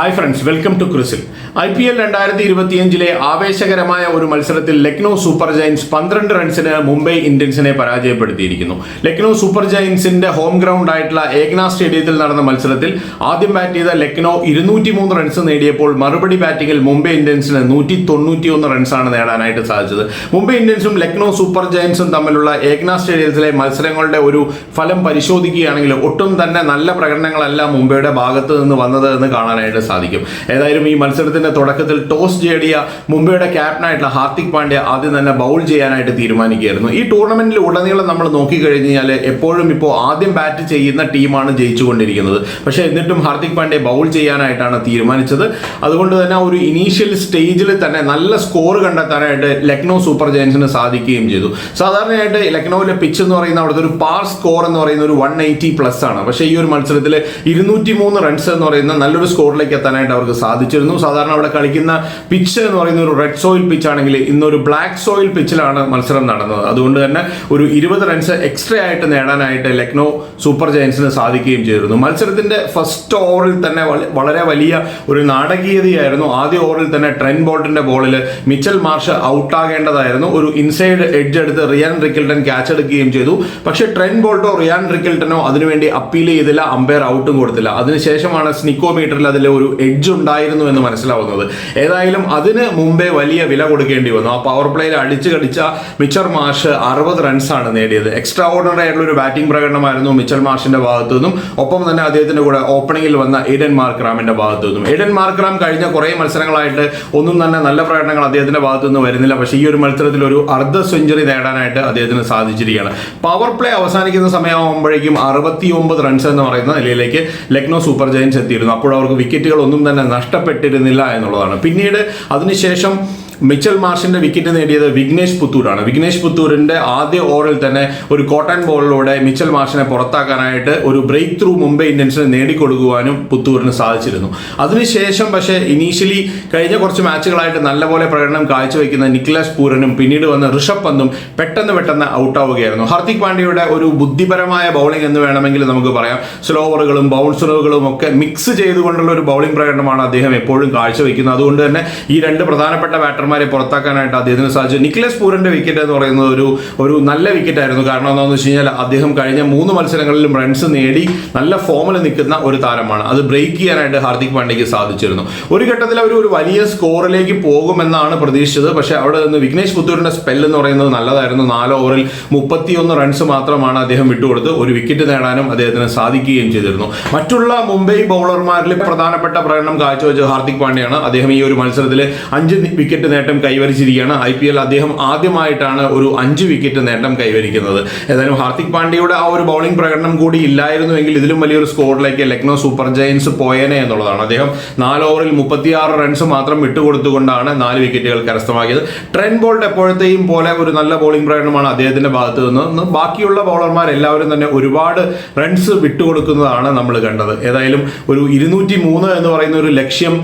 Hi friends welcome to ക്രിസിൽ I P L രണ്ടായിരത്തി ഇരുപത്തിയഞ്ചിലെ ആവേശകരമായ ഒരു മത്സരത്തിൽ ലക്നൗ സൂപ്പർ ജയൻസ് പന്ത്രണ്ട് റൺസിന് മുംബൈ ഇന്ത്യൻസിനെ പരാജയപ്പെടുത്തിയിരിക്കുന്നു. ലക്നൗ സൂപ്പർ ജയൻസിന്റെ ഹോം ഗ്രൗണ്ട് ആയിട്ടുള്ള ഏകന സ്റ്റേഡിയത്തിൽ നടന്ന മത്സരത്തിൽ ആദ്യം ബാറ്റ് ചെയ്ത ലക്നൗ ഇരുന്നൂറ്റി മൂന്ന് റൺസ് നേടിയപ്പോൾ മറുപടി ബാറ്റിംഗിൽ മുംബൈ ഇന്ത്യൻസിന് നൂറ്റി തൊണ്ണൂറ്റി ഒന്ന് റൺസാണ് നേടാനായിട്ട് സാധിച്ചത്. മുംബൈ ഇന്ത്യൻസും ലക്നൗ സൂപ്പർ ജയൻസും തമ്മിലുള്ള ഏകന സ്റ്റേഡിയത്തിലെ മത്സരങ്ങളുടെ ഒരു ഫലം പരിശോധിക്കുകയാണെങ്കിൽ ഒട്ടും തന്നെ നല്ല പ്രകടനങ്ങളല്ല മുംബൈയുടെ ഭാഗത്ത് നിന്ന് വന്നത് എന്ന് കാണാനായിട്ട് സാധിക്കും. ഏതായാലും ഈ മത്സരത്തിന്റെ തുടക്കത്തിൽ ടോസ് നേടിയ മുംബൈയുടെ ക്യാപ്റ്റനായിട്ടുള്ള ഹാർദിക് പാണ്ഡ്യ ആദ്യം തന്നെ ബൗൾ ചെയ്യാനായിട്ട് തീരുമാനിക്കുകയായിരുന്നു. ഈ ടൂർണമെന്റിൽ ഉടനീളം നമ്മൾ നോക്കിക്കഴിഞ്ഞാൽ കഴിഞ്ഞാൽ എപ്പോഴും ഇപ്പോൾ ആദ്യം ബാറ്റ് ചെയ്യുന്ന ടീമാണ് ജയിച്ചുകൊണ്ടിരിക്കുന്നത്. പക്ഷേ എന്നിട്ടും ഹാർദിക് പാണ്ഡ്യ ബൗൾ ചെയ്യാനായിട്ടാണ് തീരുമാനിച്ചത്. അതുകൊണ്ട് തന്നെ ഒരു ഇനീഷ്യൽ സ്റ്റേജിൽ തന്നെ നല്ല സ്കോർ കണ്ടെത്താനായിട്ട് ലക്നൗ സൂപ്പർ ജയൻസിന് സാധിക്കുകയും ചെയ്തു. സാധാരണയായിട്ട് ലക്നൌവിലെ പിച്ച് എന്ന് പറയുന്ന അവിടുത്തെ ഒരു പാർ സ്കോർ എന്ന് പറയുന്ന ഒരു വൺ എയ്റ്റി പ്ലസ് ആണ്. പക്ഷേ ഈ ഒരു മത്സരത്തിൽ ഇരുന്നൂറ്റി മൂന്ന് റൺസ് എന്ന് പറയുന്ന നല്ലൊരു സ്കോറിലേക്ക് എത്താനായിട്ട് അവർക്ക് സാധിച്ചിരുന്നു. സാധാരണ അവിടെ കളിക്കുന്ന പിച്ച് എന്ന് പറയുന്ന ഒരു റെഡ് സോയിൽ പിച്ച് ആണെങ്കിൽ ഇന്നൊരു ബ്ലാക്ക് സോയിൽ പിച്ചിലാണ് മത്സരം നടന്നത്. അതുകൊണ്ട് തന്നെ ഒരു ഇരുപത് റൺസ് എക്സ്ട്രാ ആയിട്ട് നേടാനായിട്ട് ലക്നൗ സൂപ്പർ ജയൻസിന് സാധിക്കുകയും ചെയ്തിരുന്നു. മത്സരത്തിന്റെ ഫസ്റ്റ് ഓവറിൽ തന്നെ വളരെ വലിയ ഒരു നാടകീയതയായിരുന്നു. ആദ്യ ഓവറിൽ തന്നെ ട്രെൻ ബോൾട്ടിന്റെ ബോളിൽ മിച്ചൽ മാർഷ് ഔട്ടാകേണ്ടതായിരുന്നു. ഒരു ഇൻസൈഡ് എഡ്ജ് എടുത്ത് റിയാൻ റിക്കിൾട്ടൺ ക്യാച്ച് എടുക്കുകയും ചെയ്തു. പക്ഷേ ട്രെൻ ബോൾട്ടോ റിയാൻ റിക്കിൾട്ടനോ അതിനുവേണ്ടി അപ്പീൽ ചെയ്തില്ല അമ്പയർ ഔട്ടും കൊടുത്തില്ല. അതിനുശേഷമാണ് സ്നിക്കോ മീറ്ററിൽ അതിൽ ഒരു എഡ്ജ് ഉണ്ടായിരുന്നു എന്ന് മനസ്സിലാവുന്നത്. ഏതായാലും അതിന് മുമ്പേ വലിയ വില കൊടുക്കേണ്ടി വന്നു. ആ പവർ പ്ലേയിൽ അടിച്ചു കടിച്ച മിച്ചർ മാഷ് അറുപത് റൺസാണ് നേടിയത്. എക്സ്ട്രാ ഓർഡിനറി ആയിട്ടുള്ള ഒരു ബാറ്റിംഗ് പ്രകടനമായിരുന്നു മിച്ചൽ മാഷിന്റെ ഭാഗത്തു നിന്നും. ഒപ്പം തന്നെ അദ്ദേഹത്തിന്റെ കൂടെ ഓപ്പണിംഗിൽ വന്ന എഡൻ മാർക്രാമിന്റെ ഭാഗത്തു നിന്നും. എഡൻ മാർക്രാം കഴിഞ്ഞ കുറേ മത്സരങ്ങളായിട്ട് ഒന്നും തന്നെ നല്ല പ്രകടനങ്ങൾ അദ്ദേഹത്തിന്റെ ഭാഗത്തു നിന്ന് വരുന്നില്ല. പക്ഷേ ഈ ഒരു മത്സരത്തിൽ ഒരു അർദ്ധ സെഞ്ചുറി നേടാനായിട്ട് അദ്ദേഹത്തിന് സാധിച്ചിരിക്കുകയാണ്. പവർ പ്ലേ അവസാനിക്കുന്ന സമയമാകുമ്പോഴേക്കും അറുപത്തി ഒമ്പത് റൺസ് എന്ന് പറയുന്ന നിലയിലേക്ക് ലക്നോ സൂപ്പർ ജയൻസ് എത്തിയിരുന്നു. അപ്പോൾ അവർക്ക് വിക്കറ്റുകൾ ഒന്നും തന്നെ നഷ്ടപ്പെട്ടിരുന്നില്ല എന്നുള്ളതാണ്. പിന്നീട് അതിനുശേഷം മിച്ചൽ മാർഷിന്റെ വിക്കറ്റ് നേടിയത് വിഘ്നേഷ് പുത്തൂരാണ്. വിഘ്നേഷ് പുത്തൂരിന്റെ ആദ്യ ഓവറിൽ തന്നെ ഒരു കോട്ടൺ ബോളിലൂടെ മിച്ചൽ മാർഷിനെ പുറത്താക്കാനായിട്ട് ഒരു ബ്രേക്ക് ത്രൂ മുംബൈ ഇന്ത്യൻസിന് നേടിക്കൊടുക്കുവാനും പുത്തൂരിന് സാധിച്ചിരുന്നു. അതിനുശേഷം പക്ഷേ ഇനീഷ്യലി കഴിഞ്ഞ കുറച്ച് മാച്ചുകളായിട്ട് നല്ലപോലെ പ്രകടനം കാഴ്ചവെക്കുന്ന നിക്ലസ് പൂരനും പിന്നീട് വന്ന ഋഷഭ് പന്തും പെട്ടെന്ന് പെട്ടെന്ന് ഔട്ട് ആവുകയായിരുന്നു ഹാർദിക് പാണ്ഡ്യയുടെ ഒരു ബുദ്ധിപരമായ ബൗളിംഗ് എന്ന് വേണമെങ്കിൽ നമുക്ക് പറയാം. സ്ലോവറുകളും ബൗൺസറുകളും ഒക്കെ മിക്സ് ചെയ്തുകൊണ്ടുള്ള ഒരു ബൗളിംഗ് പ്രകടനമാണ് അദ്ദേഹം എപ്പോഴും കാഴ്ചവെക്കുന്നത്. അതുകൊണ്ട് തന്നെ ഈ രണ്ട് പ്രധാനപ്പെട്ട ബാറ്റർമാരെ പുറത്താക്കാനായിട്ട് അദ്ദേഹത്തിന് സാധിച്ചു. നിക്ലസ് പൂരന്റെ വിക്കറ്റ് എന്ന് പറയുന്നത് ഒരു ഒരു നല്ല വിക്കറ്റ് ആയിരുന്നു. കാരണം എന്താണെന്ന് വെച്ച് കഴിഞ്ഞാൽ അദ്ദേഹം കഴിഞ്ഞ മൂന്ന് മത്സരങ്ങളിലും റൺസ് നേടി നല്ല ഫോമിൽ നിൽക്കുന്ന ഒരു താരമാണ്. അത് ബ്രേക്ക് ചെയ്യാനായിട്ട് ഹാർദിക് പാണ്ഡ്യയ്ക്ക് സാധിച്ചിരുന്നു. ഒരു ഘട്ടത്തിൽ അവർ ഒരു വലിയ സ്കോറിലേക്ക് പോകുമെന്നാണ് പ്രതീക്ഷിച്ചത്. പക്ഷേ അവിടെ നിന്ന് വിഘ്നേഷ് പുത്തൂരിന്റെ സ്പെൽ എന്ന് പറയുന്നത് നല്ലതായിരുന്നു. നാല് ഓവറിൽ മുപ്പത്തിയൊന്ന് റൺസ് മാത്രമാണ് അദ്ദേഹം വിട്ടുകൊടുത്ത് ഒരു വിക്കറ്റ് നേടാനും അദ്ദേഹത്തിന് സാധിക്കുകയും ചെയ്തിരുന്നു. മറ്റുള്ള മുംബൈ ബൗളർമാരിൽ പ്രധാനപ്പെട്ട പ്രകടനം കാഴ്ചവെച്ച ഹാർദിക് പാണ്ഡ്യയാണ്. അദ്ദേഹം ഈ ഒരു മത്സരത്തിൽ അഞ്ച് വിക്കറ്റ് നേട്ടം കൈവരിച്ചിരിക്കുകയാണ്. ഐ പി എൽ അദ്ദേഹം ആദ്യമായിട്ടാണ് ഒരു അഞ്ച് വിക്കറ്റ് നേട്ടം കൈവരിക്കുന്നത്. ഏതായാലും ഹാർദിക് പാണ്ഡ്യയുടെ ആ ഒരു ബൗളിംഗ് പ്രകടനം കൂടി ഇല്ലായിരുന്നുവെങ്കിൽ ഇതിലും വലിയൊരു സ്കോറിലേക്ക് ലക്നോ സൂപ്പർ ജയൻസ് പോയേനെ എന്നുള്ളതാണ്. അദ്ദേഹം നാല് ഓവറിൽ മുപ്പത്തിയാറ് റൺസ് മാത്രം വിട്ടുകൊടുത്തുകൊണ്ടാണ് നാല് വിക്കറ്റുകൾ കരസ്ഥമാക്കിയത്. ട്രെൻ ബോൾട്ട് എപ്പോഴത്തെയും പോലെ ഒരു നല്ല ബോളിംഗ് പ്രകടനമാണ് അദ്ദേഹത്തിന്റെ ഭാഗത്ത് നിന്ന്. ബാക്കിയുള്ള ബൗളർമാർ എല്ലാവരും തന്നെ ഒരുപാട് റൺസ് വിട്ടുകൊടുക്കുന്നതാണ് നമ്മൾ കണ്ടത്. ഏതായാലും ഒരു ഇരുന്നൂറ്റി മൂന്ന് എന്ന് പറയുന്ന ഒരു ലക്ഷ്യം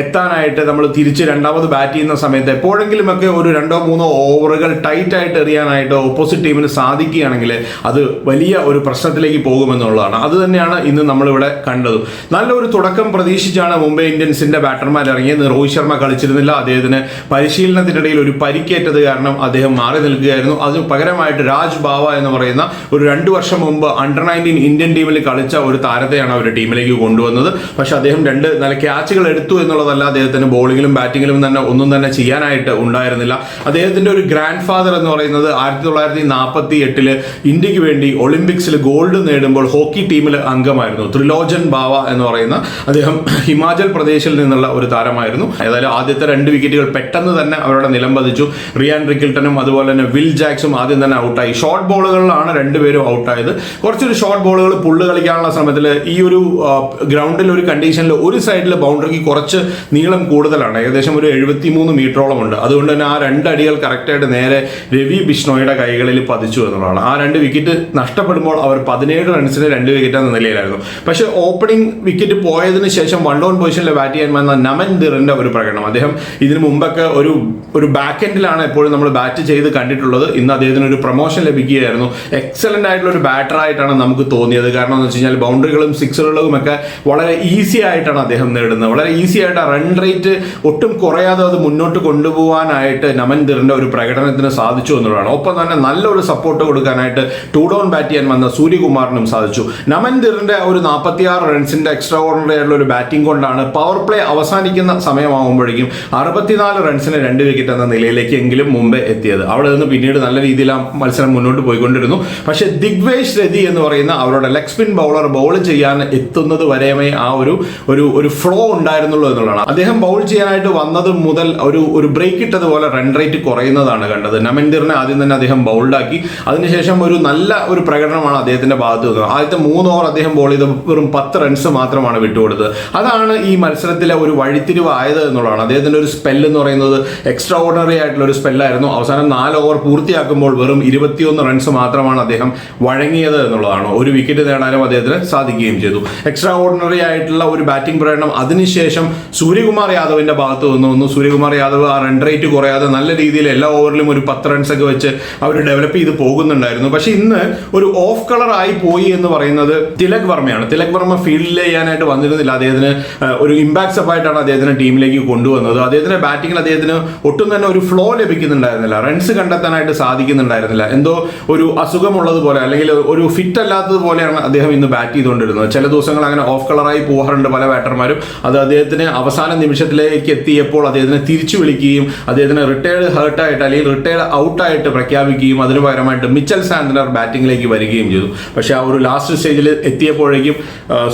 എത്താനായിട്ട് നമ്മൾ തിരിച്ച് രണ്ടാമത് ബാറ്റ് ചെയ്യുന്ന സമയത്ത് എപ്പോഴെങ്കിലുമൊക്കെ ഒരു രണ്ടോ മൂന്നോ ഓവറുകൾ ടൈറ്റായിട്ട് എറിയാനായിട്ട് ഓപ്പോസിറ്റ് ടീമിന് സാധിക്കുകയാണെങ്കിൽ അത് വലിയ ഒരു പ്രശ്നത്തിലേക്ക് പോകുമെന്നുള്ളതാണ്. അത് തന്നെയാണ് ഇന്ന് നമ്മളിവിടെ കണ്ടത്. നല്ലൊരു തുടക്കം പ്രതീക്ഷിച്ചാണ് മുംബൈ ഇന്ത്യൻസിന്റെ ബാറ്റർമാർ ഇറങ്ങിയത്. രോഹിത് ശർമ്മ കളിച്ചിരുന്നില്ല. അദ്ദേഹത്തിന് പരിശീലനത്തിനിടയിൽ ഒരു പരിക്കേറ്റത് കാരണം അദ്ദേഹം മാറി നിൽക്കുകയായിരുന്നു. അതിന് പകരമായിട്ട് രാജ് ബാവ എന്ന് പറയുന്ന ഒരു രണ്ട് വർഷം മുമ്പ് അണ്ടർ നയന്റീൻ ഇന്ത്യൻ ടീമിൽ കളിച്ച ഒരു താരത്തെയാണ് അവർ ടീമിലേക്ക് കൊണ്ടുവന്നത്. പക്ഷേ അദ്ദേഹം രണ്ട് നല്ല ക്യാച്ചുകൾ എടുത്തു എന്നുള്ളതല്ല അദ്ദേഹത്തിന് ബോളിങ്ങിലും ബാറ്റിങ്ങിലും തന്നെ ഒന്നും തന്നെ ചെയ്യാനായിട്ട് ഉണ്ടായിരുന്നില്ല. അദ്ദേഹത്തിന്റെ ഒരു ഗ്രാൻഡ് ഫാദർ എന്ന് പറയുന്നത് ആയിരത്തി തൊള്ളായിരത്തി നാൽപ്പത്തി എട്ടിൽ ഇന്ത്യയ്ക്ക് വേണ്ടി ഒളിമ്പിക്സിൽ ഗോൾഡ് നേടുമ്പോൾ ഹോക്കി ടീമിൽ അംഗമായിരുന്നു. ത്രിലോചൻ ബാവ എന്ന് പറയുന്ന അദ്ദേഹം ഹിമാചൽ പ്രദേശിൽ നിന്നുള്ള ഒരു താരമായിരുന്നു. ഏതായാലും ആദ്യത്തെ രണ്ട് വിക്കറ്റുകൾ പെട്ടെന്ന് തന്നെ അവരുടെ നിലം പതിച്ചു. റിയാൻ റിക്കിൾട്ടനും അതുപോലെ തന്നെ വിൽ ജാക്സും ആദ്യം തന്നെ ഔട്ടായി. ഷോർട്ട് ബോളുകളിലാണ് രണ്ടുപേരും ഔട്ടായത്. കുറച്ചൊരു ഷോർട്ട് ബോളുകൾ പുള്ള് കളിക്കാനുള്ള ശ്രമത്തിൽ ഈ ഒരു ഗ്രൗണ്ടിൽ ഒരു കണ്ടീഷനിൽ ഒരു സൈഡിൽ ബൗണ്ടറിക്ക് കുറച്ച് നീളം കൂടുതലാണ്. ഏകദേശം ഒരു എഴുപത്തി മൂന്ന് മീറ്ററോളം ഉണ്ട്. അതുകൊണ്ട് തന്നെ ആ രണ്ട് അടികൾ കറക്റ്റായിട്ട് നേരെ രവി ബിഷ്ണോയുടെ കൈകളിൽ പതിച്ചു എന്നുള്ളതാണ്. ആ രണ്ട് വിക്കറ്റ് നഷ്ടപ്പെടുമ്പോൾ അവർ പതിനേഴ് റൺസിന് രണ്ട് വിക്കറ്റ് എന്ന നിലയിലായിരുന്നു. പക്ഷേ ഓപ്പണിംഗ് വിക്കറ്റ് പോയതിനു ശേഷം വൺ ഡൗൺ പൊസിഷനിൽ ബാറ്റ് ചെയ്യാൻ വന്ന നമൻ ദിറിന്റെ ഒരു പ്രകടനം. അദ്ദേഹം ഇതിനു മുമ്പൊക്കെ ഒരു ഒരു ബാക്ക് എൻഡിലാണ് എപ്പോഴും നമ്മൾ ബാറ്റ് ചെയ്ത് കണ്ടിട്ടുള്ളത്. ഇന്ന് അദ്ദേഹത്തിന് ഒരു പ്രൊമോഷൻ ലഭിക്കുകയായിരുന്നു. എക്സലന്റ് ആയിട്ടുള്ള ഒരു ബാറ്റർ ആയിട്ടാണ് നമുക്ക് തോന്നിയത്. കാരണം എന്ന് വെച്ച് കഴിഞ്ഞാൽ ബൗണ്ടറികളും സിക്സറുകളും ഒക്കെ വളരെ ഈസി ആയിട്ടാണ് അദ്ദേഹം നേടുന്നത്. വളരെ ഈസി ആയിട്ട് റൺ റേറ്റ് ഒട്ടും കുറയാതെ അത് മുന്നോട്ട് കൊണ്ടുപോകാനായിട്ട് നമൻ ഒരു പ്രകടനത്തിന് സാധിച്ചു എന്നുള്ളതാണ്. ഒപ്പം തന്നെ നല്ലൊരു സപ്പോർട്ട് കൊടുക്കാനായിട്ട് ടൂ ഡൗൺ ബാറ്റ് ചെയ്യാൻ വന്ന സൂര്യകുമാറിനും സാധിച്ചു. നമൻ ഒരു നാൽപ്പത്തിയാറ് റൺസിന്റെ എക്സ്ട്രാ ഓർഡിനറി ആയിട്ടുള്ള ഒരു ബാറ്റിംഗ് കൊണ്ടാണ് പവർ പ്ലേ അവസാനിക്കുന്ന സമയമാകുമ്പോഴേക്കും അറുപത്തിനാല് റൺസിന് രണ്ട് വിക്കറ്റ് എന്ന നിലയിലേക്ക് എങ്കിലും മുമ്പേ എത്തിയത്. അവിടെ നിന്ന് പിന്നീട് നല്ല രീതിയിൽ ആ മത്സരം മുന്നോട്ട് പോയിക്കൊണ്ടിരുന്നു. പക്ഷേ ദിഗ്വേഷ് രതി എന്ന് പറയുന്ന അവരുടെ ലെഗ് സ്പിൻ ബൗളർ ബൗൾ ചെയ്യാൻ എത്തുന്നത് വരെയുമേ ആ ഒരു ഒരു ഫ്ലോ ഉണ്ടായിരുന്നുള്ളൂ എന്നുള്ളതാണ്. അദ്ദേഹം ബൗൾ ചെയ്യാനായിട്ട് വന്നത് മുതൽ ഒരു ഒരു ബ്രേക്ക് ഇട്ടതുപോലെ റൺ റേറ്റ് കുറയുന്നതാണ് കണ്ടത്. നമൻദിറിനെ ആദ്യം തന്നെ അദ്ദേഹം ബൗൾഡാക്കി അതിനുശേഷം ഒരു നല്ല ഒരു പ്രകടനമാണ് അദ്ദേഹത്തിന്റെ ഭാഗത്ത് നിന്നത് ആദ്യത്തെ മൂന്ന് ഓവർ അദ്ദേഹം ബോൾ ചെയ്ത് വെറും പത്ത് റൺസ് മാത്രമാണ് വിട്ടുകൊടുത്തത്. അതാണ് ഈ മത്സരത്തിലെ ഒരു വഴിത്തിരിവ് ആയത് എന്നുള്ളതാണ്. അദ്ദേഹത്തിന്റെ ഒരു സ്പെല്ല് എന്ന് പറയുന്നത് എക്സ്ട്രാ ഓർഡിനറി ആയിട്ടുള്ള ഒരു സ്പെല്ലായിരുന്നു അവസാനം നാല് ഓവർ പൂർത്തിയാക്കുമ്പോൾ വെറും ഇരുപത്തിയൊന്ന് റൺസ് മാത്രമാണ് അദ്ദേഹം വഴങ്ങിയത് എന്നുള്ളതാണ്. ഒരു വിക്കറ്റ് നേടാനും അദ്ദേഹത്തിന് സാധിക്കുകയും ചെയ്തു. എക്സ്ട്രാ ഓർഡിനറി ആയിട്ടുള്ള ഒരു ബാറ്റിംഗ് പ്രകടനം. അതിനുശേഷം സൂര്യകുമാർ യാദവിന്റെ ഭാഗത്ത് നിന്ന് സൂര്യകുമാർ യാദവ് ആ റൺ റേറ്റ് കുറയാതെ നല്ല രീതിയിൽ എല്ലാ ഓവറിലും ഒരു പത്ത് റൺസ് ഒക്കെ വെച്ച് അവർ ഡെവലപ്പ് ചെയ്ത് പോകുന്നുണ്ടായിരുന്നു. പക്ഷെ ഇന്ന് ഒരു ഓഫ് കളർ ആയി പോയി എന്ന് പറയുന്നത് തിലക് വർമ്മയാണ്. തിലക് വർമ്മ ഫീൽഡിൽ ചെയ്യാനായിട്ട് വന്നിരുന്നില്ല. അദ്ദേഹത്തിന് ഒരു ഇമ്പാക്ട് അപ്പായിട്ടാണ് അദ്ദേഹത്തിന് ടീമിലേക്ക് കൊണ്ടുവന്നത്. അദ്ദേഹത്തിന്റെ ബാറ്റിംഗിൽ അദ്ദേഹത്തിന് ഒട്ടും തന്നെ ഒരു ഫ്ലോ ലഭിക്കുന്നുണ്ടായിരുന്നില്ല. റൺസ് കണ്ടെത്താനായിട്ട് സാധിക്കുന്നുണ്ടായിരുന്നില്ല. എന്തോ ഒരു അസുഖമുള്ളതുപോലെ അല്ലെങ്കിൽ ഒരു ഫിറ്റ് അല്ലാത്തതുപോലെയാണ് അദ്ദേഹം ഇന്ന് ബാറ്റ് ചെയ്തുകൊണ്ടിരുന്നത്. ചില ദിവസങ്ങൾ അങ്ങനെ ഓഫ് കളറായി പോകാറുണ്ട് പല ബാറ്റർമാരും അത് അദ്ദേഹത്തിന് അവസാന നിമിഷത്തിലേക്ക് എത്തിയപ്പോൾ അദ്ദേഹത്തിനെ തിരിച്ചു വിളിക്കുകയും അദ്ദേഹത്തിനെ റിട്ടയർഡ് ഹേർട്ടായിട്ട് അല്ലെങ്കിൽ റിട്ടയർഡ് ഔട്ടായിട്ട് പ്രഖ്യാപിക്കുകയും അതിന് പകരമായിട്ട് മിച്ചൽ സാന്ത്നർ ബാറ്റിംഗിലേക്ക് വരികയും ചെയ്തു. പക്ഷേ ആ ഒരു ലാസ്റ്റ് സ്റ്റേജിൽ എത്തിയപ്പോഴേക്കും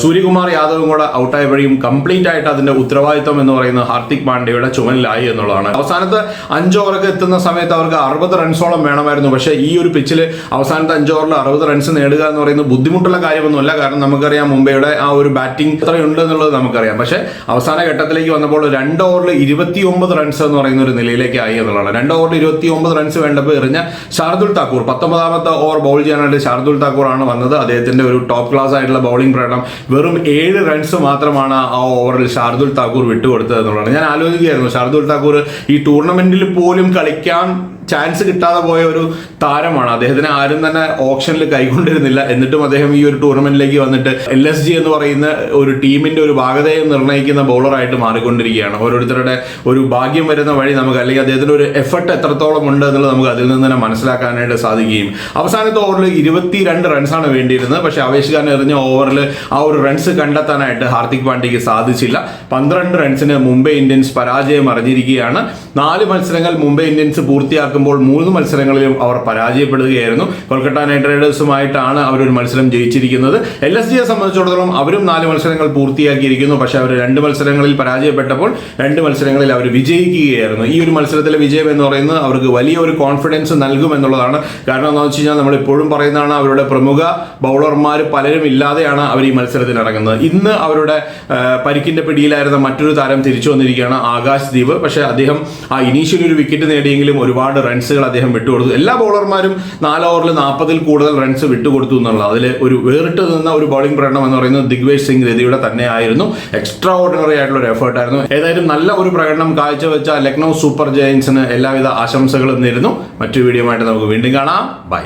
സൂര്യകുമാർ യാദവും കൂടെ ഔട്ടായപ്പോഴേക്കും കംപ്ലീറ്റ് ആയിട്ട് അതിന്റെ ഉത്തരവാദിത്വം എന്ന് പറയുന്നത് ഹാർദിക് പാണ്ഡ്യയുടെ ചുമലിലായി എന്നുള്ളതാണ്. അവസാനത്തെ അഞ്ച് ഓവർക്ക് എത്തുന്ന സമയത്ത് അവർക്ക് അറുപത് റൺസോളം വേണമായിരുന്നു. പക്ഷേ ഈ ഒരു പിച്ചിൽ അവസാനത്തെ അഞ്ച് ഓവറിൽ അറുപത് റൺസ് നേടുക എന്ന് പറയുന്നത് ബുദ്ധിമുട്ടുള്ള കാര്യമൊന്നുമല്ല. കാരണം നമുക്കറിയാം മുംബൈയുടെ ആ ഒരു ബാറ്റിംഗ് എത്രയുണ്ട് എന്നുള്ളത് നമുക്കറിയാം. പക്ഷേ അവസാന ഘട്ടത്തിലേക്ക് വന്നപ്പോൾ രണ്ട് ഓവറിൽ ഇരുപത്തി ഒമ്പത് റൺസ് എന്ന് പറയുന്ന ഒരു നിലയിലേക്ക് ആയി എന്നുള്ളതാണ്. രണ്ട് ഓവറിൽ ഇരുപത്തി ഒമ്പത് റൺസ് വേണ്ടപ്പോൾ എറിഞ്ഞ ഷാർദുൽ താക്കൂർ പത്തൊമ്പതാമത്തെ ഓവർ ബൗൾ ചെയ്യാനായിട്ട് ഷാർദുൽ താക്കൂർ ആണ് വന്നത്. അദ്ദേഹത്തിന്റെ ഒരു ടോപ്പ് ക്ലാസ് ആയിട്ടുള്ള ബൗളിംഗ് പ്രകടനം. വെറും ഏഴ് റൺസ് മാത്രമാണ് ആ ഓവറിൽ ഷാർദുൽ താക്കൂർ വിട്ടുകൊടുത്തത് എന്നുള്ളതാണ്. ഞാൻ ആലോചിക്കുകയായിരുന്നു ഷാർദുൽ താക്കൂർ ഈ ടൂർണമെന്റിൽ പോലും കളിക്കാൻ ചാൻസ് കിട്ടാതെ പോയ ഒരു താരമാണ്. അദ്ദേഹത്തിന് ആരും തന്നെ ഓപ്ഷനിൽ കൈകൊണ്ടിരുന്നില്ല. എന്നിട്ടും അദ്ദേഹം ഈ ഒരു ടൂർണമെന്റിലേക്ക് വന്നിട്ട് എൽ എസ് ജി എന്ന് പറയുന്ന ഒരു ടീമിന്റെ ഒരു ഭാഗതയെ നിർണയിക്കുന്ന ബൗളറായിട്ട് മാറിക്കൊണ്ടിരിക്കുകയാണ്. ഓരോരുത്തരുടെ ഒരു ഭാഗ്യം വരുന്ന വഴി നമുക്ക് അല്ലെങ്കിൽ അദ്ദേഹത്തിന്റെ ഒരു എഫർട്ട് എത്രത്തോളം ഉണ്ട് എന്നുള്ളത് നമുക്ക് അതിൽ നിന്ന് തന്നെ മനസ്സിലാക്കാനായിട്ട് സാധിക്കുകയും. അവസാനത്തെ ഓവറിൽ ഇരുപത്തിരണ്ട് റൺസാണ് വേണ്ടിയിരുന്നത്. പക്ഷേ അവേഷ് ഖാൻ എറിഞ്ഞ ഓവറിൽ ആ ഒരു റൺസ് കണ്ടെത്താനായിട്ട് ഹാർദിക് പാണ്ഡ്യയ്ക്ക് സാധിച്ചില്ല. പന്ത്രണ്ട് റൺസിന് മുംബൈ ഇന്ത്യൻസ് പരാജയം അറിഞ്ഞിരിക്കുകയാണ്. നാല് മത്സരങ്ങൾ മുംബൈ ഇന്ത്യൻസ് പൂർത്തിയാക്കുമ്പോൾ മൂന്ന് മത്സരങ്ങളിലും അവർ പരാജയപ്പെടുകയായിരുന്നു. കൊൽക്കത്ത നൈറ്റ് റൈഡേഴ്സുമായിട്ടാണ് അവരൊരു മത്സരം ജയിച്ചിരിക്കുന്നത്. എൽ എസ് ജിയെ സംബന്ധിച്ചിടത്തോളം അവരും നാല് മത്സരങ്ങൾ പൂർത്തിയാക്കിയിരിക്കുന്നു. പക്ഷേ അവർ രണ്ട് മത്സരങ്ങളിൽ പരാജയപ്പെട്ടപ്പോൾ രണ്ട് മത്സരങ്ങളിൽ അവർ വിജയിക്കുകയായിരുന്നു. ഈ ഒരു മത്സരത്തിലെ വിജയം എന്ന് പറയുന്നത് അവർക്ക് വലിയ ഒരു കോൺഫിഡൻസ് നൽകും എന്നുള്ളതാണ് കാരണം എന്താണെന്ന് വെച്ച് കഴിഞ്ഞാൽ നമ്മൾ ഇപ്പോഴും പറയുന്നതാണ് അവരുടെ പ്രമുഖ ബൗളർമാർ പലരും ഇല്ലാതെയാണ് അവർ ഈ മത്സരത്തിൽ ഇറങ്ങുന്നത്. ഇന്ന് അവരുടെ പരിക്കിന്റെ പിടിയിലായിരുന്ന മറ്റൊരു താരം തിരിച്ചു വന്നിരിക്കുകയാണ് ആകാശ് ദീപ്. പക്ഷേ അദ്ദേഹം ആ ഇനീഷ്യൽ ഒരു വിക്കറ്റ് നേടിയെങ്കിലും ഒരുപാട് റൺസുകൾ അദ്ദേഹം വിട്ടുകൊടുത്തു. എല്ലാ ബോളർമാരും നാല് ഓവറിൽ നാൽപ്പതിൽ കൂടുതൽ റൺസ് വിട്ടുകൊടുത്തു എന്നുള്ളത് അതിൽ ഒരു വേറിട്ട് നിന്ന ഒരു ബോളിംഗ് പ്രകടനം എന്ന് പറയുന്നത് ദിഗ്വേഷ് സിംഗ് രതിയുടെ തന്നെ ആയിരുന്നു എക്സ്ട്രാ ഓർഡിനറി ആയിട്ടുള്ള ഒരു എഫേർട്ടായിരുന്നു ഏതായാലും നല്ല ഒരു പ്രകടനം കാഴ്ചവെച്ച ലക്നൗ സൂപ്പർ ജയൻസിന് എല്ലാവിധ ആശംസകളും നേരുന്നു. മറ്റു വീഡിയോ ആയിട്ട് നമുക്ക് വീണ്ടും കാണാം. ബൈ